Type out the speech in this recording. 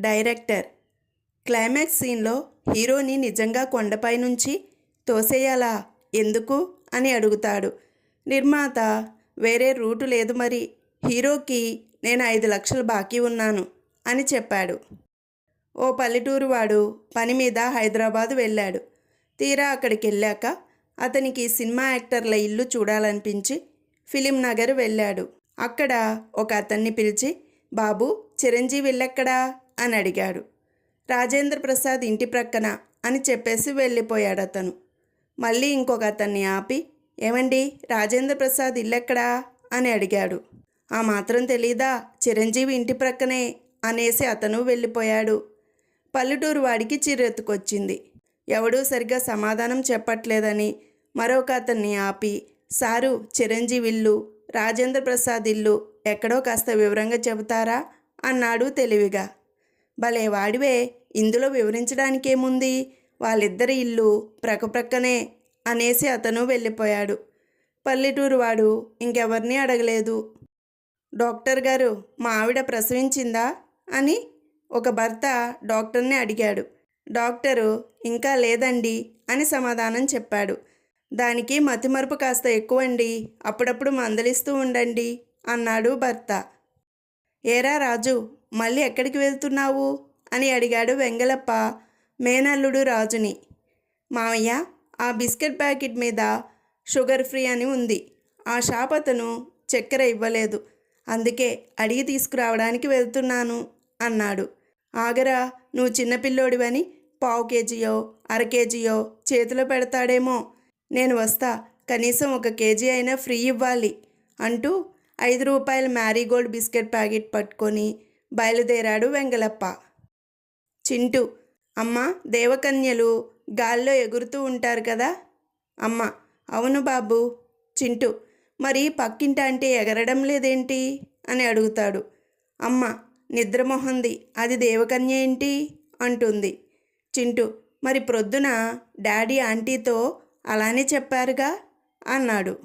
Director. Climax సీన్లో హీరోని నిజంగా కొండపై నుంచి తోసేయాలా? ఎందుకు? అని అడుగుతాడు. నిర్మాత వేరే రూటు లేదు మరి. హీరోకి నేను ఐదు లక్షలు బాకీ ఉన్నాను అని చెప్పాడు. ఓ పల్లెటూరు వాడు పని మీద హైదరాబాదు వెళ్ళాడు. తీరా అక్కడికి వెళ్ళాక అతనికి సినిమా యాక్టర్ల ఇల్లు చూడాలనిపించి ఫిలిం నగర్ వెళ్ళాడు. అక్కడ ఒక అతన్ని పిలిచి బాబు చిరంజీవి ఇల్లెక్కడా? అని అడిగాడు. రాజేంద్ర ప్రసాద్ ఇంటి ప్రక్కన అని చెప్పేసి వెళ్ళిపోయాడు అతను. మళ్ళీ ఇంకొక అతన్ని ఆపి ఏమండి రాజేంద్ర ప్రసాద్ ఇల్లెక్కడా? అని అడిగాడు. ఆ మాత్రం తెలీదా? చిరంజీవి ఇంటి ప్రక్కనే అనేసి అతను వెళ్ళిపోయాడు. పల్లెటూరు వాడికి చిరెత్తుకొచ్చింది ఎవడూ సరిగ్గా సమాధానం చెప్పట్లేదని మరొక అతన్ని ఆపి సారు చిరంజీవి ఇల్లు రాజేంద్ర ప్రసాద్ ఇల్లు ఎక్కడో కాస్త వివరంగా చెబుతారా? అన్నాడు తెలివిగా. భలే వాడివే ఇందులో వివరించడానికేముంది? వాళ్ళిద్దరి ఇల్లు ప్రక్కప్రక్కనే అనేసి అతను వెళ్ళిపోయాడు. పల్లెటూరు వాడు ఇంకెవరిని అడగలేదు. డాక్టర్ గారు మా ఆవిడ ప్రసవించిందా? అని ఒక భర్త డాక్టర్ని అడిగాడు. డాక్టరు ఇంకా లేదండి అని సమాధానం చెప్పాడు. దానికి మతిమరుపు కాస్త ఎక్కువండి అప్పుడప్పుడు మందలిస్తూ ఉండండి అన్నాడు భర్త. ఏరా రాజు మళ్ళీ ఎక్కడికి వెళ్తున్నావు? అని అడిగాడు వెంగలప్ప మేనల్లుడు రాజుని. మావయ్య ఆ బిస్కెట్ ప్యాకెట్ మీద షుగర్ ఫ్రీ అని ఉంది. ఆ షాప్ అతను చక్కెర ఇవ్వలేదు. అందుకే అడిగి తీసుకురావడానికి వెళ్తున్నాను అన్నాడు. ఆగరా నువ్వు చిన్నపిల్లోడివని పావు కేజీయో అర కేజీయో చేతిలో పెడతాడేమో. నేను వస్తా కనీసం ఒక కేజీ అయినా ఫ్రీ ఇవ్వాలి అంటూ ఐదు రూపాయల మ్యారీగోల్డ్ బిస్కెట్ ప్యాకెట్ పట్టుకొని బయలుదేరాడు వెంగలప్ప చింటూ అమ్మ దేవకన్యలు గాల్లో ఎగురుతూ ఉంటారు కదా? అమ్మ అవును బాబు. చింటూ మరి పక్కింట అంటే ఎగరడం లేదేంటి? అని అడుగుతాడు. అమ్మ నిద్రమొహంది అది దేవకన్య ఏంటి? అంటుంది. చింటూ మరి ప్రొద్దున డాడీ ఆంటీతో అలానే చెప్పారుగా? అన్నాడు.